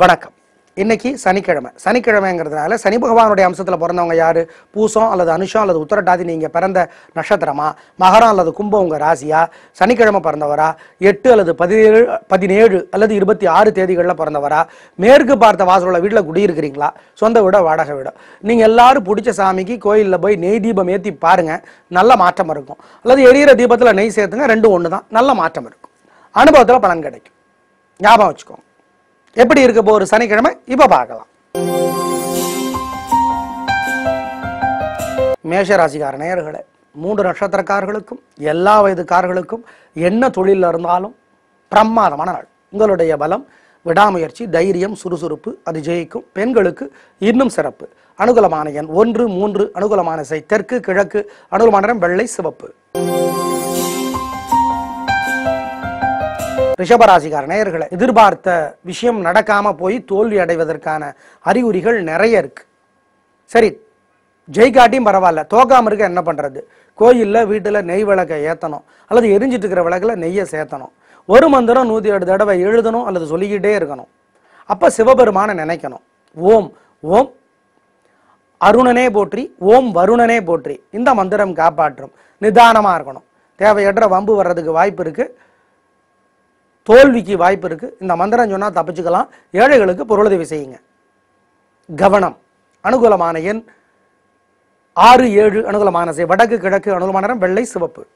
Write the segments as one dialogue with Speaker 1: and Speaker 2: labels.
Speaker 1: வணக்கம். இன்னைக்கு சனிக்கிழமை. சனிக்கிழமைங்கிறதுனால சனி பகவானுடைய அம்சத்தில் பிறந்தவங்க யாரு? பூசம் அல்லது அனுஷம் அல்லது உத்தரட்டாதி நீங்கள் பிறந்த நட்சத்திரமா? மகரம் அல்லது கும்பம் உங்கள் ராசியா? சனிக்கிழமை பிறந்தவரா? எட்டு அல்லது பதினேழு பதினேழு அல்லது இருபத்தி ஆறு தேதிகளில் பிறந்தவரா? மேற்கு பார்த்த வாசலுள்ள வீட்டில் குடியிருக்கிறீங்களா? சொந்த வீட வாடகை வீடு? நீங்கள் எல்லாரும் பிடிச்ச சாமிக்கு கோயிலில் போய் நெய் தீபம் ஏற்றி பாருங்கள் நல்ல மாற்றம் இருக்கும். அல்லது எரியிற தீபத்தில் நெய் சேர்த்துங்க ரெண்டும் ஒன்று தான் நல்ல மாற்றம் இருக்கும். அனுபவத்தில் பலன் கிடைக்கும். ஞாபகம் வச்சுக்கோங்க. எப்படி இருக்க போகிற சனிக்கிழமை? இப்போ பார்க்கலாம். மேஷ ராசிக்கார நேயர்களே மூன்று நட்சத்திரக்காரர்களுக்கும் எல்லா வயதுக்காரர்களுக்கும் என்ன தொழிலில் இருந்தாலும் பிரமாதமான நாள். உங்களுடைய பலம் விடாமுயற்சி தைரியம் சுறுசுறுப்பு அது ஜெயிக்கும். பெண்களுக்கு இன்னும் சிறப்பு. அனுகூலமான எண் ஒன்று மூன்று அனுகூலமான செய் தெற்கு கிழக்கு அனுகூலமான வெள்ளை சிவப்பு. ரிஷபராசிகார நேயர்களை எதிர்பார்த்த விஷயம் நடக்காம போய் தோல்வி அடைவதற்கான அறிகுறிகள் நிறைய இருக்கு. சரி ஜெயிக்காட்டியும் பரவாயில்ல. தோக்காம இருக்க என்ன பண்றது? கோயில்ல வீட்டுல நெய் விளக்கை ஏத்தணும். அல்லது எரிஞ்சிட்டு இருக்கிற விளக்குல நெய்யை சேர்த்தணும். ஒரு மந்திரம் நூத்தி ஏழு தடவை எழுதணும் அல்லது சொல்லிக்கிட்டே இருக்கணும். அப்ப சிவபெருமானை நினைக்கணும். ஓம் ஓம் அருணனே போற்றி ஓம் வருணனே போற்றி. இந்த மந்திரம் காப்பாற்றும். நிதானமா இருக்கணும். தேவையற்ற வம்பு வர்றதுக்கு வாய்ப்பு இருக்கு. தோல்விக்கு வாய்ப்பு இருக்கு. இந்த மந்திரம் சொன்னால் தப்பிச்சுக்கலாம். ஏழைகளுக்கு பொருளுதவி செய்யுங்க. கவனம். அனுகூலமான எண் ஆறு ஏழு அனுகூலமான செய் வடக்கு கிழக்கு அனுகூலமான நிறம் வெள்ளை சிவப்பு.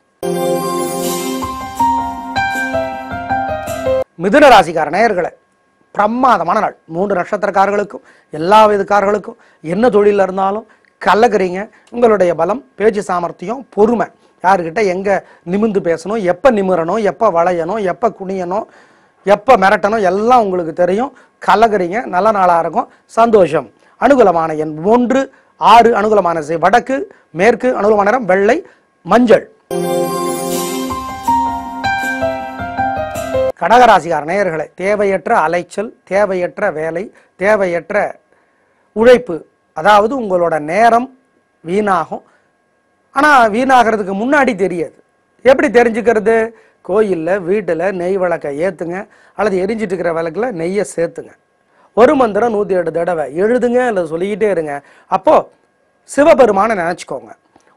Speaker 1: மிதுன ராசிக்கார நேயர்களை பிரமாதமான நாள். மூன்று நட்சத்திரக்காரர்களுக்கும் எல்லா விதக்காரர்களுக்கும் என்ன தொழிலில் இருந்தாலும் கலக்குறீங்க. உங்களுடைய பலம் பேச்சு சாமர்த்தியம் பொறுமை. யாருக்கிட்ட எங்கே நிமிந்து பேசணும் எப்போ நிமிரணும் எப்போ வளையணும் எப்போ குனியணும் எப்போ மிரட்டணும் எல்லாம் உங்களுக்கு தெரியும். கலக்குறீங்க நல்ல நாளாக இருக்கும். சந்தோஷம். அனுகூலமான எண் மூன்று ஆறு அனுகூலமான செய் வடக்கு மேற்கு அனுகூலமான நிறம் வெள்ளை மஞ்சள். கடகராசிகார நேயர்களே தேவையற்ற அலைச்சல் தேவையற்ற வேலை தேவையற்ற உழைப்பு அதாவது உங்களோட நேரம் வீணாகும். ஆனால் வீணாகிறதுக்கு முன்னாடி தெரியாது. எப்படி தெரிஞ்சுக்கிறது? கோயிலில் வீட்டில் நெய் விளக்கை ஏற்றுங்க அல்லது எரிஞ்சிட்டு இருக்கிற விளக்கில் நெய்யை சேர்த்துங்க. ஒரு மந்திரம் நூற்றி எட்டு தடவை. எழுதுங்க இல்லை சொல்லிக்கிட்டே இருங்க. அப்போது சிவபெருமானை நினச்சிக்கோங்க.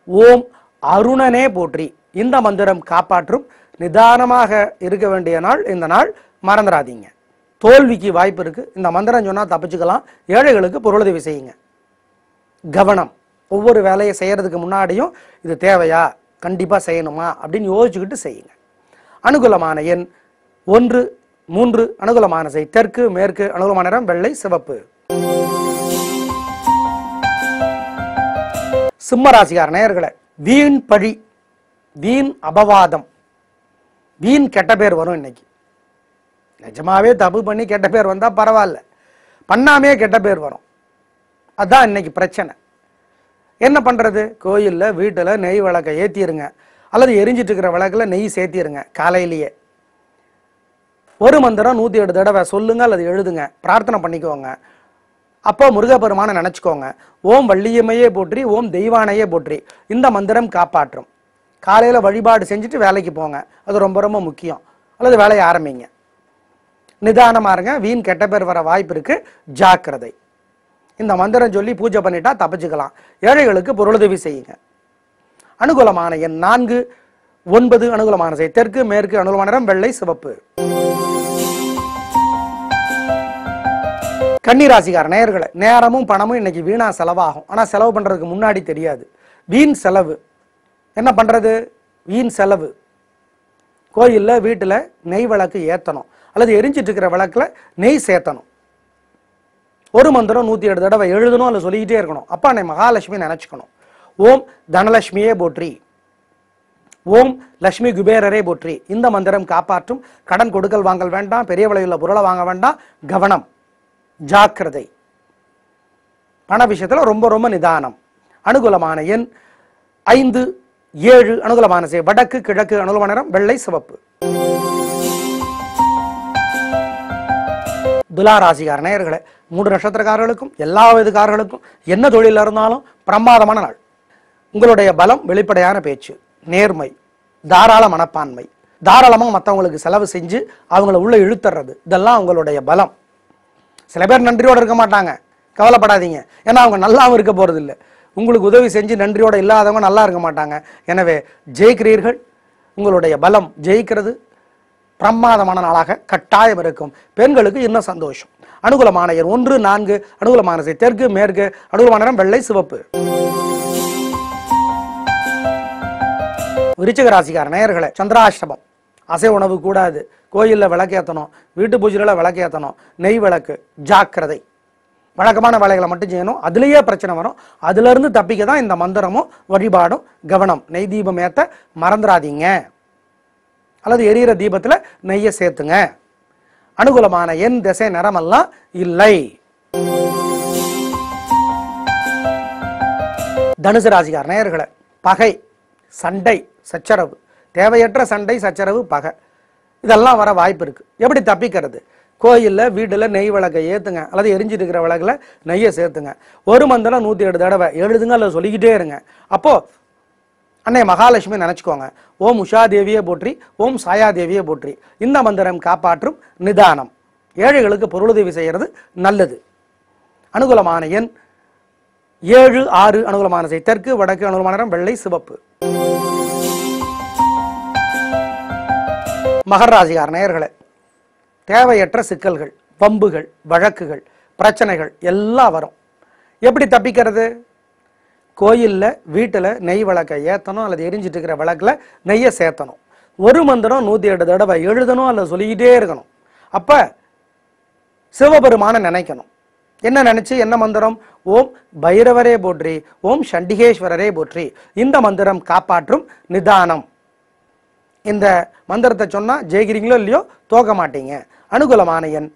Speaker 1: ஓம் அருணனே போற்றி. இந்த மந்திரம் காப்பாற்றும் நிதானமாக இருக்க வேண்டிய நாள் இந்த நாள் மறந்துடாதீங்க தோல்விக்கு வாய்ப்பு இருக்குது இந்த மந்திரம் சொன்னால் தப்பிச்சுக்கலாம். ஏழைகளுக்கு பொருளுதவி செய்யுங்க. கவனம். ஒவ்வொரு வேலையை செய்கிறதுக்கு முன்னாடியும் இது தேவையா? கண்டிப்பாக செய்யணுமா? அப்படின்னு யோசிச்சுக்கிட்டு செய்யுங்க. அனுகூலமான எண் ஒன்று மூன்று அனுகூலமான செய். தெற்கு மேற்கு அனுகூலமான நிறம் வெள்ளை சிவப்பு. சிம்ம நேயர்களை வீண் பழி வீண் அபவாதம் வீண் கெட்ட பேர் வரும் இன்னைக்கு. நிஜமாவே தப்பு பண்ணி கெட்ட பேர் வந்தால் பரவாயில்ல. பண்ணாமே கெட்ட பேர் வரும். அதுதான் இன்னைக்கு பிரச்சனை. என்ன பண்ணுறது கோயிலில் வீட்டில் நெய் விளக்கை ஏற்றிடுங்க அல்லது எரிஞ்சிட்டு இருக்கிற விளக்கில் நெய் சேர்த்திடுங்க காலையிலேயே. ஒரு மந்திரம் நூற்றி எட்டு தடவை சொல்லுங்க அல்லது எழுதுங்க. பிரார்த்தனை பண்ணிக்கோங்க. அப்போ முருகப்பெருமானை நினச்சிக்கோங்க. ஓம் வள்ளியம்மையே போற்றி ஓம் தெய்வானையே போற்றி. இந்த மந்திரம் காப்பாற்றும். காலையில் வழிபாடு செஞ்சுட்டு வேலைக்கு போங்க. அது ரொம்ப ரொம்ப முக்கியம். அல்லது வேலையை ஆரம்பிங்க. நிதானமா இருங்க. வீண் கெட்ட பேர் வர வாய்ப்பு இருக்குது ஜாக்கிரதை. இந்த மந்திரம் சொல்லி பூஜை பண்ணிட்டா தப்பிச்சுக்கலாம். ஏழைகளுக்கு பொருளுதவி செய்யுங்க. அனுகூலமான எண் நான்கு ஒன்பது அனுகூலமான செய். தெற்கு மேற்கு அனுகூலமான நிறம் வெள்ளை சிவப்பு. கன்னிராசிக்கார நேயர்களை நேரமும் பணமும் இன்னைக்கு வீணா செலவாகும். ஆனா செலவு பண்றதுக்கு முன்னாடி தெரியாது. வீண் செலவு. என்ன பண்றது? வீண் செலவு. கோயில்ல வீட்டுல நெய் விளக்கு ஏத்தணும். அல்லது எரிஞ்சிட்டு இருக்கிற விளக்குல நெய் சேர்த்தணும். ஒரு மந்திரம் நூத்தி எட்டு தடவை எழுதணும் அல்லது சொல்லிக்கிட்டே இருக்கணும். அப்பா என்னை மகாலட்சுமி நினைச்சுக்கணும். ஓம் தனலட்சுமியே போற்றி. ஓம் லட்சுமி குபேரரே போற்றி. இந்த மந்திரம் காப்பாற்றும். கடன் கொடுக்கல் வாங்கல் வேண்டாம். பெரிய விலையுள்ள பொருளை வாங்க வேண்டாம். கவனம். ஜாக்கிரதை. பண விஷயத்துல ரொம்ப ரொம்ப நிதானம். அனுகூலமான எண் ஐந்து ஏழு அனுகூலமான செய். வடக்கு கிழக்கு அனுகூலமான நிறம் வெள்ளை சிவப்பு. துலா ராசிக்கார மூன்று நட்சத்திரக்காரர்களுக்கும் எல்லா வயதுக்காரர்களுக்கும் என்ன தொழில் இருந்தாலும் பிரமாதமான நாள். உங்களுடைய பலம் வெளிப்படையான பேச்சு நேர்மை தாராள மனப்பான்மை. தாராளமாக மற்றவங்களுக்கு செலவு செஞ்சு அவங்கள உள்ளே இழுத்துறது இதெல்லாம் உங்களுடைய பலம். சில பேர் நன்றியோடு இருக்க மாட்டாங்க. கவலைப்படாதீங்க. ஏன்னா அவங்க நல்லாவும் இருக்க போகிறதில்ல உங்களுக்கு உதவி செஞ்சு நன்றியோடு இல்லாதவங்க நல்லா இருக்க மாட்டாங்க. எனவே ஜெயிக்கிறீர்கள். உங்களுடைய பலம் ஜெயிக்கிறது. பிரமாதமான நாளாக கட்டாயம் இருக்கும். பெண்களுக்கு இன்னும் சந்தோஷம். அனுகூலமான எண் ஒன்று நான்கு அனுகூலமான தெற்கு மேற்கு அனுகூலமான நிறம் வெள்ளை சிவப்பு. விருச்சிக ராசிக்கார நேயர்களை சந்திராஷ்டமம். அசை உணவு கூடாது. கோயிலில் விளக்கேற்றணும் வீட்டு பூஜையில் விளக்கேற்றணும் நெய் விளக்கு ஜாக்கிரதை. வழக்கமான வேலைகளை மட்டும் செய்யணும். அதுலேயே பிரச்சனை வரும். அதுலேருந்து தப்பிக்க தான் இந்த மந்திரமும் வழிபாடும் கவனம். நெய் தீபம் ஏற்ற மறந்துடாதீங்க அல்லது எரியிற தீபத்தில் நெய்யை சேர்த்துங்க. அனுகூலமான என் திசை நிறமெல்லாம் இல்லை. தனுசு ராசிகார் நேயர்களை பகை சண்டை சச்சரவு தேவையற்ற சண்டை சச்சரவு பகை. இதெல்லாம் வர வாய்ப்பு இருக்கு. எப்படி தப்பிக்கிறது? கோயிலில் வீட்டில் நெய் விளக்கை ஏற்றுங்க அல்லது எரிஞ்சிட்டு இருக்கிற விளக்கில் நெய்யை சேர்த்துங்க. ஒரு மந்திரம் நூற்றி ஏழு தடவை எழுதுங்க அல்லது சொல்லிக்கிட்டே இருங்க. அப்போது அன்னை மகாலட்சுமி நினச்சிக்கோங்க. ஓம் உஷா தேவியை போற்றி ஓம் சாயா தேவியை போற்றி. இந்த மந்திரம் காப்பாற்றும் நிதானம். ஏழைகளுக்கு பொருளுதவி செய்கிறது நல்லது. அனுகூலமான எண் ஏழு ஆறு அனுகூலமான செய். தெற்கு வடக்கு அனுகூலமான நிறம் வெள்ளை சிவப்பு. மகர ராசிகார நேயர்களே தேவையற்ற சிக்கல்கள் பம்புகள் வழக்குகள் பிரச்சனைகள் எல்லாம் வரும். எப்படி தப்பிக்கிறது? கோயிலில் வீட்டில் நெய் விளக்கை ஏற்றணும் அல்லது எரிஞ்சிட்டு இருக்கிற விளக்கில் நெய்யை சேர்த்தணும். ஒரு மந்திரம் நூற்றி எட்டு தடவை எழுதணும் அல்லது சொல்லிக்கிட்டே இருக்கணும். அப்போ சிவபெருமானை நினைக்கணும். என்ன நினைச்சு? என்ன மந்திரம்? ஓம் பைரவரே போற்றி ஓம் சண்டிகேஸ்வரரே போற்றி. இந்த மந்திரம் காப்பாற்றும் நிதானம். இந்த மந்திரத்தை சொன்னா ஜெயிக்கிறீங்களோ இல்லையோ தோக்க மாட்டீங்க. அனுகூலமான எண்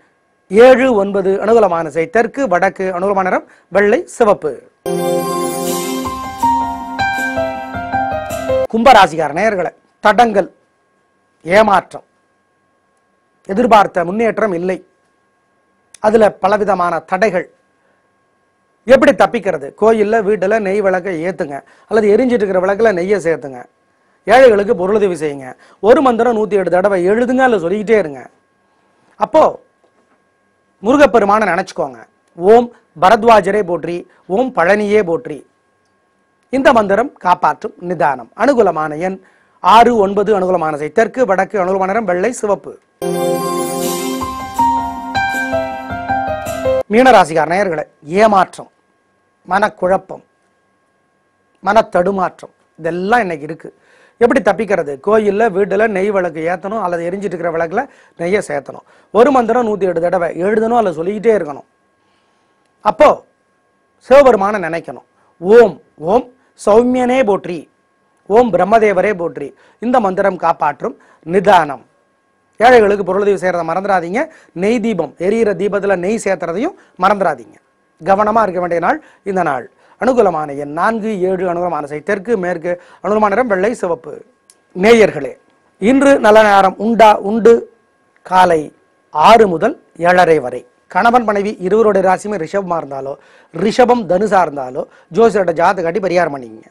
Speaker 1: ஏழு ஒன்பது அனுகூலமான செய். தெற்கு வடக்கு அனுகூலமான நிறம் வெள்ளை சிவப்பு. கும்பராசிகார நேயர்களை தடங்கள் ஏமாற்றம் எதிர்பார்த்த முன்னேற்றம் இல்லை. அதுல பலவிதமான தடைகள். எப்படி தப்பிக்கிறது? கோயில்ல வீட்டுல நெய் விளக்கை ஏத்துங்க. அல்லது எரிஞ்சிட்டு இருக்கிற விளக்குல நெய்யை சேர்த்துங்க. ஏழைகளுக்கு பொருளுதவி செய்யுங்க. ஒரு மந்திரம் நூத்தி எட்டு தடவை எழுதுங்க இல்லை சொல்லிக்கிட்டே இருங்க. அப்போ முருகப்பெருமான நினைச்சுக்கோங்க. ஓம் பரத்வாஜரே போற்றி ஓம் பழனியே போற்றி. இந்த மந்திரம் காப்பாற்றும் நிதானம். அனுகூலமான எண் ஆறு ஒன்பது அனுகூலமான தெற்கு வடக்கு அனுகூலமான நிறம் வெள்ளை சிவப்பு. மீனராசிகார் நேயர்களை ஏமாற்றம் மனக்குழப்பம் மனத்தடுமாற்றம் இதெல்லாம் இன்னைக்கு இருக்கு. எப்படி தப்பிக்கிறது? கோயிலில் வீட்டில் நெய் விளக்கு ஏற்றணும் அல்லது எரிஞ்சிட்டு இருக்கிற விளக்கில் நெய்யை சேர்த்தணும். ஒரு மந்திரம் நூற்றி எட்டு தடவை. எழுதணும் அல்லது சொல்லிக்கிட்டே இருக்கணும். அப்போ சிவபெருமான நினைக்கணும். ஓம் ஓம் சௌமியனே போற்றி. ஓம் பிரம்மதேவரே போற்றி. இந்த மந்திரம் காப்பாற்றும் நிதானம். ஏழைகளுக்கு பொருளுதவி செய்கிறத மறந்துடாதீங்க. நெய் தீபம் எரியிற தீபத்தில் நெய் சேர்த்துறதையும் மறந்துடாதீங்க. கவனமாக இருக்க வேண்டிய நாள் இந்த நாள். அனுகூலமான எண் நான்கு ஏழு அனுகூலமான செய் தெற்கு மேற்கு அனுகூலமான நிறம் வெள்ளை சிவப்பு. நேயர்களே இன்று நல்ல நேரம் உண்டா உண்டு? காலை ஆறு முதல் ஏழரை வரை. கணவன் மனைவி இருவருடைய ராசியுமே ரிஷபமாக இருந்தாலோ ரிஷபம் தனுசாக இருந்தாலோ ஜோசியர்கிட்ட ஜாதகம் காட்டி பரிகாரம் பண்ணிக்கங்க.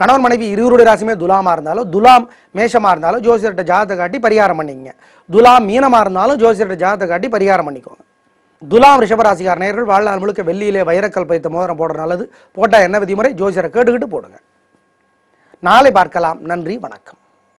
Speaker 1: கணவன் மனைவி இருவருடைய ராசியுமே துலாமா இருந்தாலும் துலாம் மேஷமா இருந்தாலும் ஜோசியர்கிட்ட ஜாதகம் காட்டி பரிகாரம் பண்ணிக்கங்க. துலாம் மீனமா இருந்தாலும் ஜோசியர்கிட்ட ஜாதகம் காட்டி பரிகாரம் பண்ணிக்கோங்க. துலாம் ரிஷபராசிக்கார நேர்கள் வாழ்நாள் முழுக்க வெள்ளியிலே வைரக்கல் பைத்த மோதிரம் போடுற நல்லது. போட்டா என்ன விதிமுறை? ஜோசியரை கேட்டுக்கிட்டு போடுங்க. நாளை பார்க்கலாம். நன்றி. வணக்கம்.